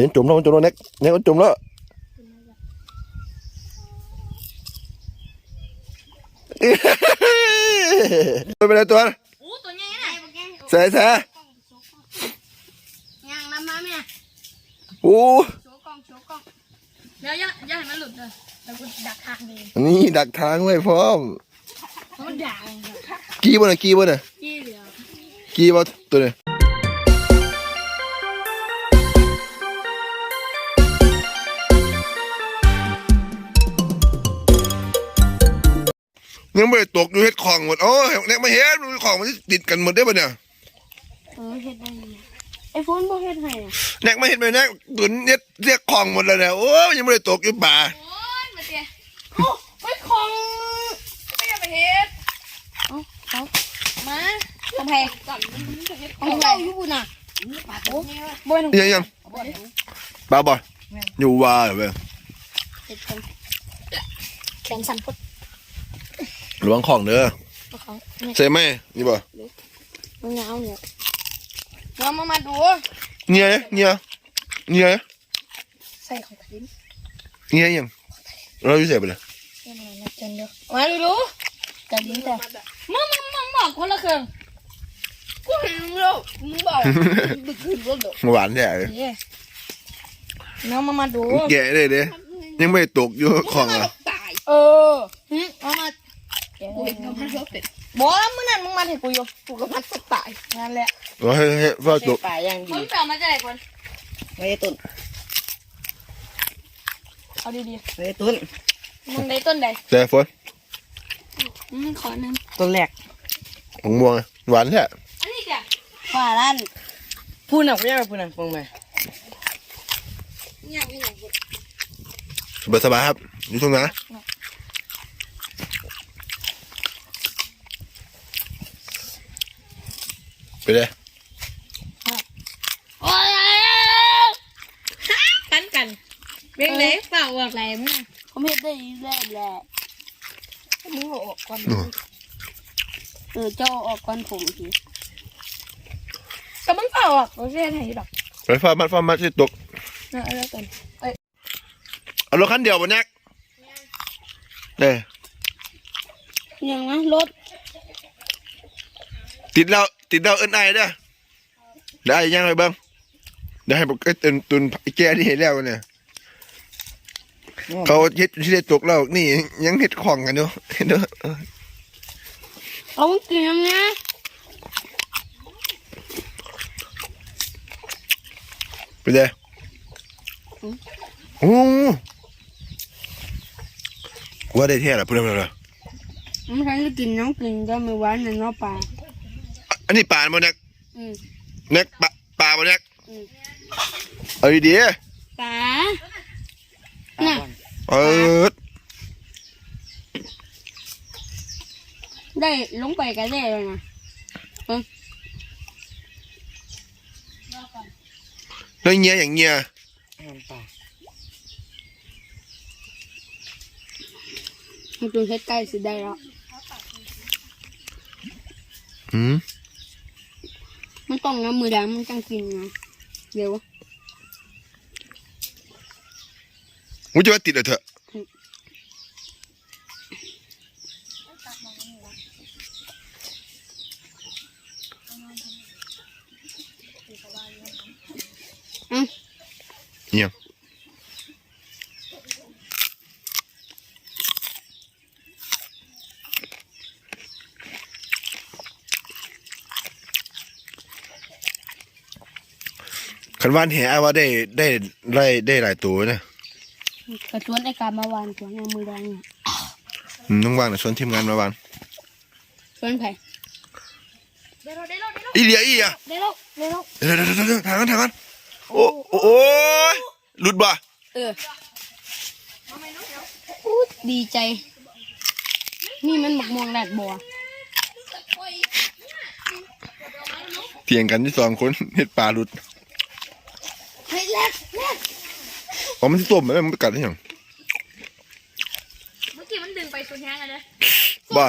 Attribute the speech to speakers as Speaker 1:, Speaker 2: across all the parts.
Speaker 1: เห็นจุ่มแล้วมันจุ่มแล้วเน็กเน็กมันจุ่มแล้วไปไปเลยตัว
Speaker 2: อู้ตัวใหญ่น่ะ
Speaker 1: ใส่ใส่
Speaker 2: ยังน้ำมาแม่
Speaker 1: โอ้
Speaker 2: โชว์กล้องโชว์กล้องเดี๋ยวอย่าอย่าให้มันหลุดเลยแล้วกูดักทางเอง
Speaker 1: นี่ดักทางไว้พร้อม
Speaker 2: มันด่าง
Speaker 1: กี่บ่น่ะกี่บ่น่ะ
Speaker 2: ยี่เหลือ
Speaker 1: กี่บ่ตัวนี้ยั งไม่ได้ตกอยู่เฮ็ดของหมดโอ้ยเน็กมาเฮ็ดมันของมันติดกันหมดได้ป่ะเนี่ย
Speaker 2: เออเฮ็ดได้ยังไงไอ้โฟนบ่เฮ็ดให้อะ
Speaker 1: แนกไม่เห็นไหมแนกตุนเน็ดเรียกของหมดแล้วเนี่ยโอ้ยยังไม่ได้ตกอยู่ป่า
Speaker 2: โอ้ยมาเตี้ยโอ้ไปของไม่อยากไปเฮ็ดเอาเอามาทำไมก่อนเอาเจ้าอยู่บุญน่ะโอ้บ่เป็น
Speaker 1: ยังยังบ้าบอยอยู่ว่าเหรอเว้ย
Speaker 2: เฮ็ดกันแขนสั่นพุด
Speaker 1: ระวังของเด้อ
Speaker 2: เอาเขาเนี่ย
Speaker 1: ใช่ไหมนี่บ่
Speaker 2: มันยาวเนี่ยเรามามาดู
Speaker 1: เงียเงียเงีย
Speaker 2: ใส่ของทิ้ง
Speaker 1: เงียยังเราอยู่เสียไปเลย
Speaker 2: เรื่องอะไรนะเจนเดียวมาดูดูจะดิ้นแต่มึงมึงมึงบอกคนละเครื่องกูเห็นมึงแล้วมึงบอกบึกขึ้นรถเด้อ
Speaker 1: หวานแท้เลย
Speaker 2: เย้น้องมามาดู
Speaker 1: แกะได้เด้ยังไม่ได้ตกอยู่ของอะ
Speaker 2: ตายเออหึเอามา กูเห็นกับมันรถเป็ดบอกแล้วมึงนั่นมึงมาเห็นกูอยู่กูกับมันตายนั่นแหละ
Speaker 1: ว่าให้ให้ฟ้าตก
Speaker 3: ป่าย่าง
Speaker 2: มึ
Speaker 3: ดี
Speaker 2: งเปล่ามาจากไหนคน
Speaker 3: ไม่ได้ต้น
Speaker 2: เอาดี
Speaker 3: ไม่ได้ต้น
Speaker 2: ๆมึงได้ต้นใด
Speaker 1: แต่ฝน
Speaker 2: มึงขอหนึ่ง
Speaker 3: ต้นแรก
Speaker 1: ของม่วงอะหวานแท้
Speaker 2: อันนี้จ้ะ
Speaker 3: ฝ่าล้านพูดหนักไม่ได้พูดหนักฟังไหม
Speaker 2: อย่างนี้อย่างนี้
Speaker 1: สบายสบายครับอยู่ตรงนั้นไป เลย
Speaker 2: โอ้ยกันกันเบ่งไหนเปล่าออกไรมั้งเขาไม่ได้แล้วแหละมึงเอาออกก่อนเออเจ้าเอาออกก่อนผมทีก็มึงเปล่าออกเขาเสียไหนดอก
Speaker 1: ไปฟ้ามัดฟ้ามัดที่ตก
Speaker 2: นะเอาแล้วกัน
Speaker 1: เอารถคันเดียวบนแนกเด้
Speaker 2: ยังนะรถ
Speaker 1: ติดแล้ว ติดแล้วเอิ้นไอ้เด้อได้ยังไงบ้างได้ให้บอกไอ้ตุนตุนไอ้แกที่เห็นแล้วเนี่ยเขาเฮ็ดที่ได้ตกแล้วนี่ ยังเฮ็ดของกันอยู่เห็นเด้อเออ
Speaker 2: เอามึงกินยังไง
Speaker 1: ไปเลยโอ้ว่าได้แท้ละพูดได้ไหมล่ะ
Speaker 2: มึงใครจะกินน้องกินก็ไม่หวานในน้อปลา
Speaker 1: อันนี้ป่าบ่แนก
Speaker 2: อืม
Speaker 1: แนกป่าป่าบ่แนก
Speaker 2: อืม
Speaker 1: เอาดี
Speaker 2: ปลาน่ะ
Speaker 1: ๆเออ
Speaker 2: ได้ลงไปกันได้เลยนะ
Speaker 1: แล้วเงี้ยอย่างเงี้ย
Speaker 3: ป่า
Speaker 2: มันจุนเฮ็ดใกล้สิได้แล้ว
Speaker 1: อืม
Speaker 2: มัน ต้องน้ำมือดำมันจังกินนะเดี๋ยว
Speaker 1: กูจะว่าติดเลยเถอะ
Speaker 2: อืม
Speaker 1: เงี้ย คันว่านแหอาว่าได้ได้ได้ได้หลายตัวนะ
Speaker 2: กระชวนไอ้การมาวานชวนน้ำมือดำเนี่ย
Speaker 1: อืมต้องวางนะชวนทีมงานมาวาง
Speaker 2: ชวนไผ่
Speaker 1: อีเดียอีเดีย
Speaker 2: ได้แล้วได้แล้ว
Speaker 1: เดี๋ยวเดี๋ยวเดี๋ยวเดี๋ยวทางกันทางกันโอ้โอ้โอ้ยหลุดบ่
Speaker 2: เอออู้ดีใจ นี่มันหมกม่วงแดดบัว
Speaker 1: เถียงกันที่สองคนเฮ็ดปลาหลุด
Speaker 2: เฮ้ยแรกแรก
Speaker 1: อ๋อมันที่ต้มไหมมันกัดได้ยัง
Speaker 2: เมื่อกี้มันดึงไปสุดแห้งเลย
Speaker 1: บ่
Speaker 2: อ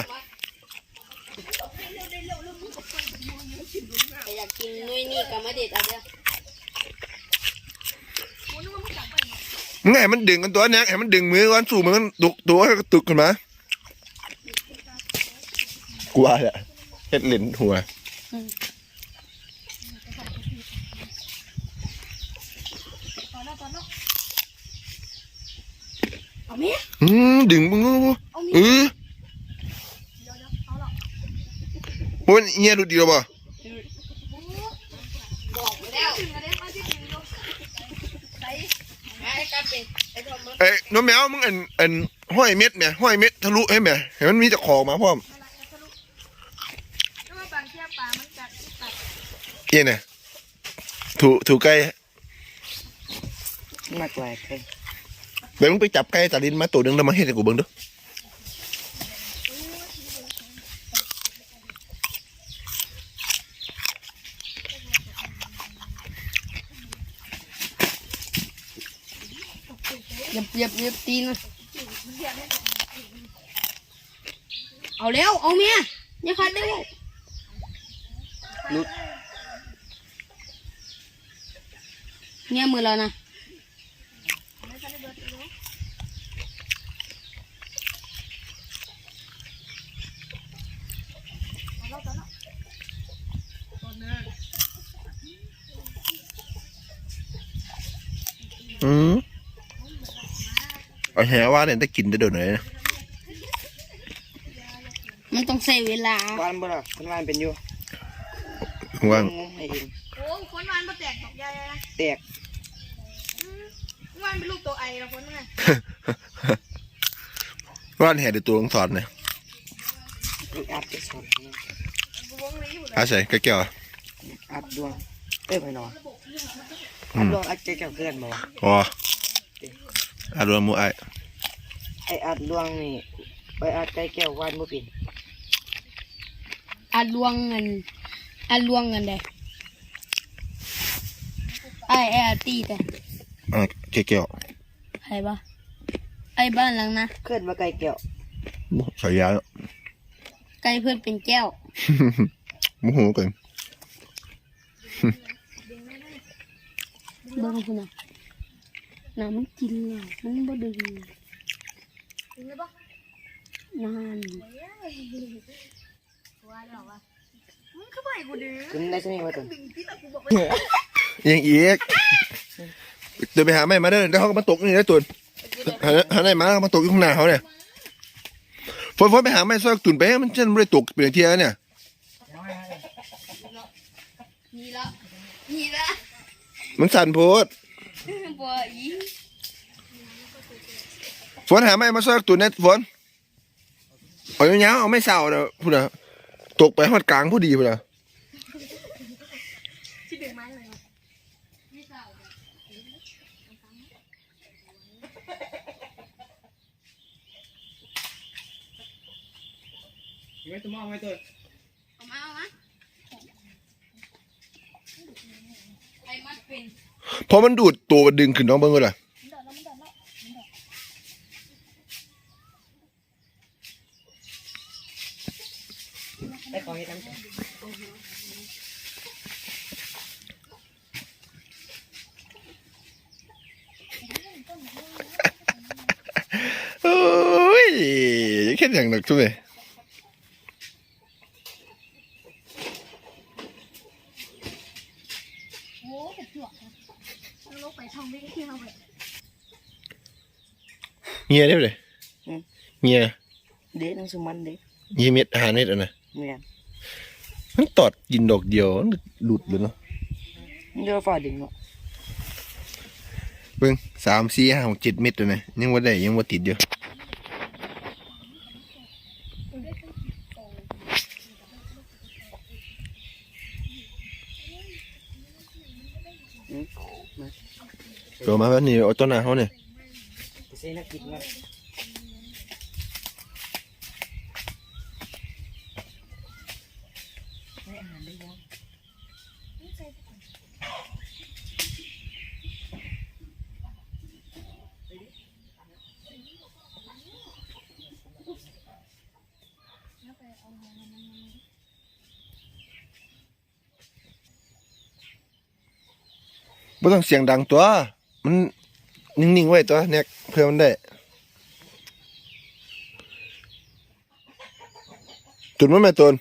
Speaker 2: ยากกินนุ้ยนี่กับมะเด็ดเอาเด้อ
Speaker 1: มึงไงมันดึงกันตัวเนี้ยให้มันดึงมือก่อนสู่มันตุกตัวให้กระตุกขึ้นมา กลัวแหละเฮ็ดเหรนหัว
Speaker 2: เอาเมีย
Speaker 1: อืมดึงมึง
Speaker 2: เอาเมี
Speaker 1: เอยอโอ้ยเงี้ยดูดีหรอบ่
Speaker 2: บอกไปแล้วใส่ไอ้กาเป็นไอ้ทอมมึง
Speaker 1: เอ้ยน้องแมวมึงอันอันห้อยเม็ดเนี่ยห้อยเม็ดทะลุให้แม่ให้มันมีตะขอมาพร้อม
Speaker 2: ถ้าบางเที่ยปลามันกัดตัด
Speaker 1: เอี้ยเนี่ยถูถูไก่
Speaker 3: มากกว่าใคร
Speaker 1: เดี๋ยวมึงไปจับไก่ตาลินมาตัวหนึงแล้วมาให้กูเบิ่งดู
Speaker 2: เหยียบเหยียบเหยียบตีนเอาเร็ว เอาเมียอย่าขัดเร็ว
Speaker 3: ลุด
Speaker 2: เงี้ยมือแล้วนะ
Speaker 1: อืมเอาแหว่าเนี่ยได้กินได้เดินเลยนะ
Speaker 2: มันต้องใช้เวลา
Speaker 3: บ้านบ่ล่ะคนบ้านเป็นอยู่
Speaker 1: ว่าง
Speaker 3: งมให้เอง
Speaker 2: โอ้คนวานมาแตกดอกใหญ่นะ
Speaker 3: แตก
Speaker 2: วานเป็นลูกตัวไอแล้วคนไง
Speaker 1: ว่านแห่เดี๋ยวตัวลงสอนเนี่ย
Speaker 3: ลูกอัดจะสอน
Speaker 2: วงนี้อยู่เลย
Speaker 1: อาศัยกระเกี่ยวอะ
Speaker 3: อัดดวงเอ้ยไปนอน อัดดวงอัดใจเก่าเกินบ่วะ
Speaker 1: อ๋ออารมณ์มูไอาย
Speaker 3: ไออัดดวงนี่ไปอัดใจแก้ววานบ่เป็น
Speaker 2: อัดลวงเงินอัดลวงเงินเด้ไอ้ไอ้อาตีแต่
Speaker 1: อ่าเกี่ยว
Speaker 2: ใครบ้าไอ้บ้านหลังนะ
Speaker 3: เคลื่อนมาไกลแก้ว
Speaker 1: สายยาแล้ว
Speaker 2: ไก่เพื่อนเป็นแก้ว
Speaker 1: โมโหเกิน
Speaker 2: เบิ้งคุณน่ะน้ำมันกินอะมันบ่ดึงนาน
Speaker 3: ขึ้นได้ใช่ไหมวะตุน
Speaker 1: ยังอีกเดินไปหาแม่มาเด้อเดี๋ยวเขาก็มาตกนี่ได้ตุนหาหาได้มาแล้วก็มาตกอยู่ข้างหน้าเขาเนี่ยฝนฝนไปหาแม่ซอยตุนไปมันจะไม่ได้ตกเปลี่ยนเทียเนี่ย
Speaker 2: นี่ละนี่ละ
Speaker 1: มันสั่นโพด
Speaker 2: บ่อี
Speaker 1: ฝนหาแม่มาซอยตุนเนี่ยฝนเอาอย่างเงี้ยเอาไม่เศร้าเด้อพูดนะตกไปฮอดกลางพอดีพูดนะ
Speaker 3: ไม่ต้องมองไม่ตัว
Speaker 2: เอามาเอามาไอ้มัด เป็น
Speaker 1: พอมันดูดตัวมันดึงขึ้นน้องเบิ้งก็เลย
Speaker 3: ได้ของให้ทำจ้ะ
Speaker 1: โอ้ยแค่อย่างหนักทุกเลย
Speaker 2: โอ้เป็นจวกนะลงไปช่องวิ่งที่ เราไป
Speaker 1: เงียได้เลยเงีย
Speaker 3: เด็กนั่งสุมันเด็ก
Speaker 1: เงียเม็ดอาหารเน็ดอะนะ
Speaker 3: เหมือนกัน
Speaker 1: มันตอดกินดอกเดียวมันหลุดเลยเนาะ
Speaker 3: เดี๋ยวฝ่าดึงเนาะ
Speaker 1: เบิ้งสามสี่ห้าหกเจ็ดเม็ดเลยนะยังว่าได้ยังว่าติดอยู่
Speaker 3: อืมมา
Speaker 1: ตัวมาแบบนี้เอาต้นหน้าเขาเนี่ย
Speaker 3: เซนักกินนะ
Speaker 1: ไม่ต้องเสียงดังตัว มันนิ่งๆไว้ตัวแน็กเพื่อมันได้ตุนมันแม่ตุน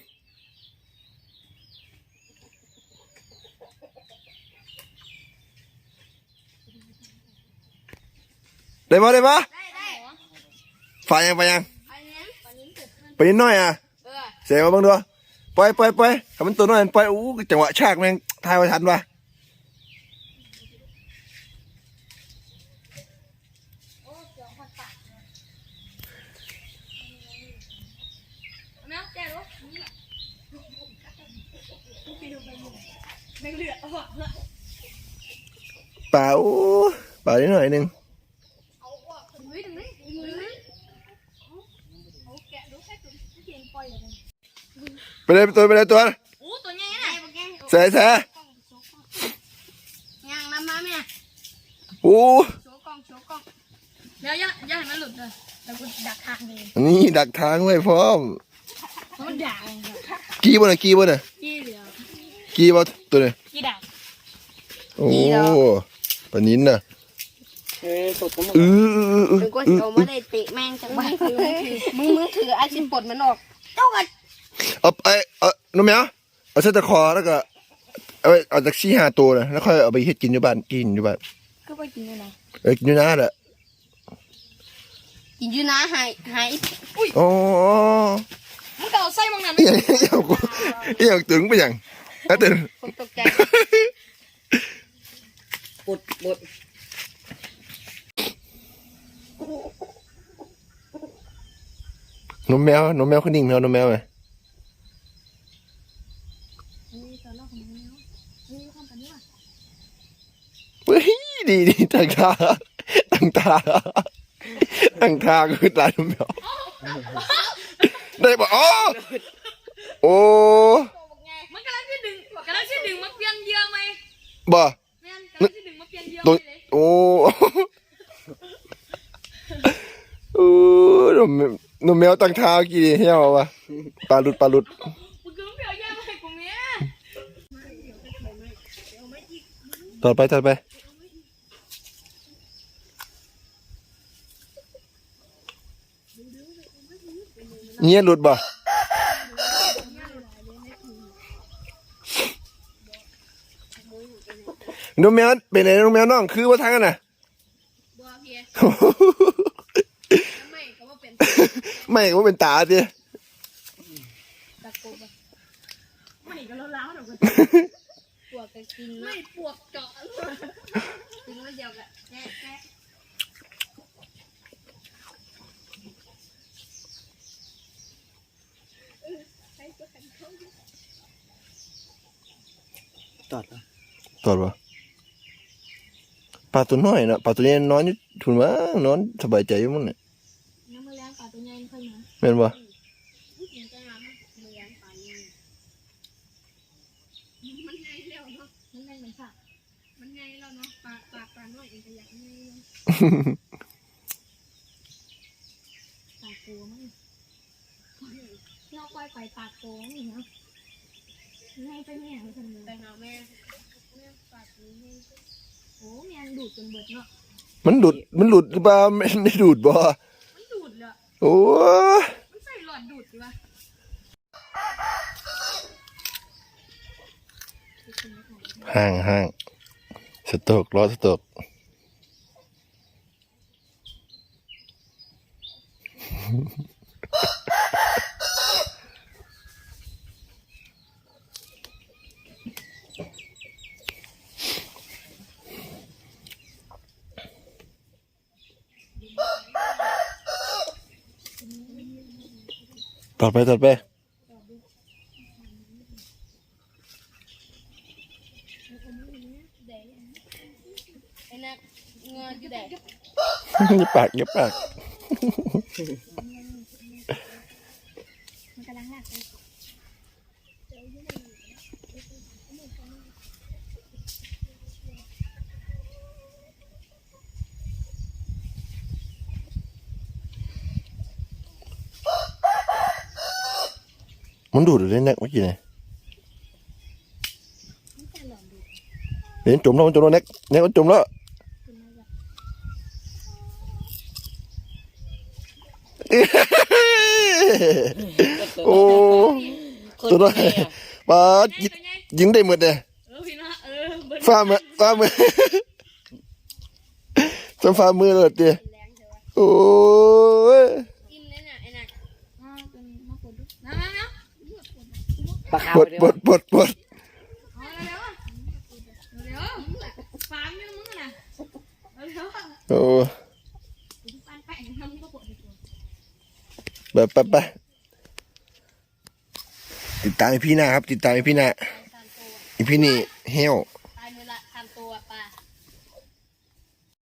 Speaker 1: ได้ปะได้ปะ
Speaker 2: ได้ได้
Speaker 1: ฝ่ายยังฝ่ายยัง
Speaker 2: อันนี้อันนี้เกิดขึ้น
Speaker 1: ไปนิดหน่อยอะ
Speaker 2: เออ
Speaker 1: เสียมาบ้างด้วยปล่อยปล่อยปล่อยทำมันตัวน้อยปล่อยอู้จังหวะชากแม่งทายไว้ทันวะ
Speaker 2: โอ้เสียงคนปากแมวแกรู้ไม่เหลือ
Speaker 1: เปล่าอู้เปล่านิดหน่อยหนึง
Speaker 2: เอาว่ะถึงนี่ถึงนี่ถึงนี่เอาแกะดูแค่ตัวที่เพียงปล่อยเลย
Speaker 1: ไปเลยตัวไปเลยตัว
Speaker 2: โอ้ตัวใหญ่นะปะแก
Speaker 1: ใส่ใส่
Speaker 2: ยังน้ำมาแม่
Speaker 1: อู้
Speaker 2: โชว์กล้องโชว์กล้องเดี๋ยวอย่าอย่าให้มันหลุดเลยแต่กูดักทางเลย
Speaker 1: นี่ดักทางไว้พร้อม
Speaker 2: มันด่าง
Speaker 1: กี่บ่น่ะกี่บ่น่ะ
Speaker 2: กี่เหลือ
Speaker 1: กี่บ่ตัวนี้
Speaker 2: กี่ด่าง
Speaker 1: โอ้ ปานนี้น่ะ
Speaker 3: เออสดทั้งหมด
Speaker 1: อืออืออือ
Speaker 2: ถึงก็
Speaker 1: อือ
Speaker 2: เอามาได้เตะแม่งจังบ้านถือมึงมึงถืออาชีพปลดมันออกเจ้ากัน
Speaker 1: เอาไอ้เอาน้องแมวเอาเส้นตะคอแล้วก็เอาไว้เอาจากซี่หาตัวน่ะแล้วค่อยเอาไปเฮ็ดกินอยู่บ้านกินอยู่บ้าน
Speaker 2: ก็ไปกินเลยนะ
Speaker 1: เออกินอยู่นะแหละ
Speaker 2: กินอยู่นะหายหาย
Speaker 1: โอ้
Speaker 2: มึงก็เอาไส้บางนั้น
Speaker 1: อีหยังอีหยังกูอีหยังตึงไปหยังแล้วตึง
Speaker 2: คนตกใจ
Speaker 3: บดบด
Speaker 1: นมแมวนมแมวเขานิ่งแมวนมแมวไหมเฮ้ยดีดีตั้งท่าตั้งท่าตั้งท่าก็คือตายนมแมวได้ปะอ๋อโอ้
Speaker 2: มันกำลังจะดึงกำลังจะดึงมาเปลี่ยนเหยื่อไหม
Speaker 1: บ่
Speaker 2: แม่นกำลังจะดึงมาเปลี่ยนเหยื่อ
Speaker 1: ตัว
Speaker 2: ไหมเลย
Speaker 1: โอ้โอ้ นมแมวนมแมวตั้งเท่ากี่เหี้ยววะปลาหลุดปลาหลุดต่อไปต่อไปเงี้ยหลุดบ่น้องแมวเป็นไงน้องแมวน้องคือว่าทางกันน่ะ
Speaker 2: บัวเพีย ไม่ว่าเป็น
Speaker 1: ตาสิ
Speaker 2: ตะโกบไม่ก็ล้าวๆหรอกปวกก็กินไม่ปวกเจาะกินแล้วเดียวกันแกะแกะ
Speaker 3: ตอดแล้ว
Speaker 1: ตอดบ่ปลาตัวน้อยนะปลาตัวนี้นอนอยู่ถุนมั้งนอนสบายใจอยู่มั้งเนี่ย
Speaker 2: น้ำมันแรงปลาตัวใหญ่ ค่อยมา
Speaker 1: แม่นบ่
Speaker 2: กินจะมันแรงปลาใหญ่มันใหญ่แล้วเนาะมันใหญ่เหมือนค่ะมันใหญ่แล้วเนาะปลาปลาปลาน้อยเองก็อยากใหญ่เนาะปลาโกมั้งเราปล่อยไปปลาโกนี่เนาะไง่ไปแม่เขาทำเลยไปหาแม่แม่ปลาโกงโอ้แม่ดูดจนเบิดเนาะ
Speaker 1: มันหลุดมันหลุดหรือเปล่าไม่ได้ดูดบ่ โอ้
Speaker 2: ใส่หลอดดูดดีวะ
Speaker 1: ห่างห่างสตอกรอสต็อก ต่อไปต่อไป
Speaker 2: ไอ้นักเงินอยู่แดด
Speaker 1: อย่าปากอย่าปาก
Speaker 2: มัน
Speaker 1: ดูดเล่นแน็กเมื่อกี้ไงเห็นจุ่มแล้วมันจุ่มแล้วแน็กแน็กมันจุ่มแล้วโอ้ตัวน้อยปลายิงได้หมดเลยฟ้ามือฟ้ามือจำฟ้ามือเลยเดียโอ้
Speaker 2: ป
Speaker 3: ลาขาว
Speaker 1: ปวดปวดปวดปวดโอ้แบบปะปะติดตามพี่นาครับ ติดตามพี่นาพี่นี่เฮล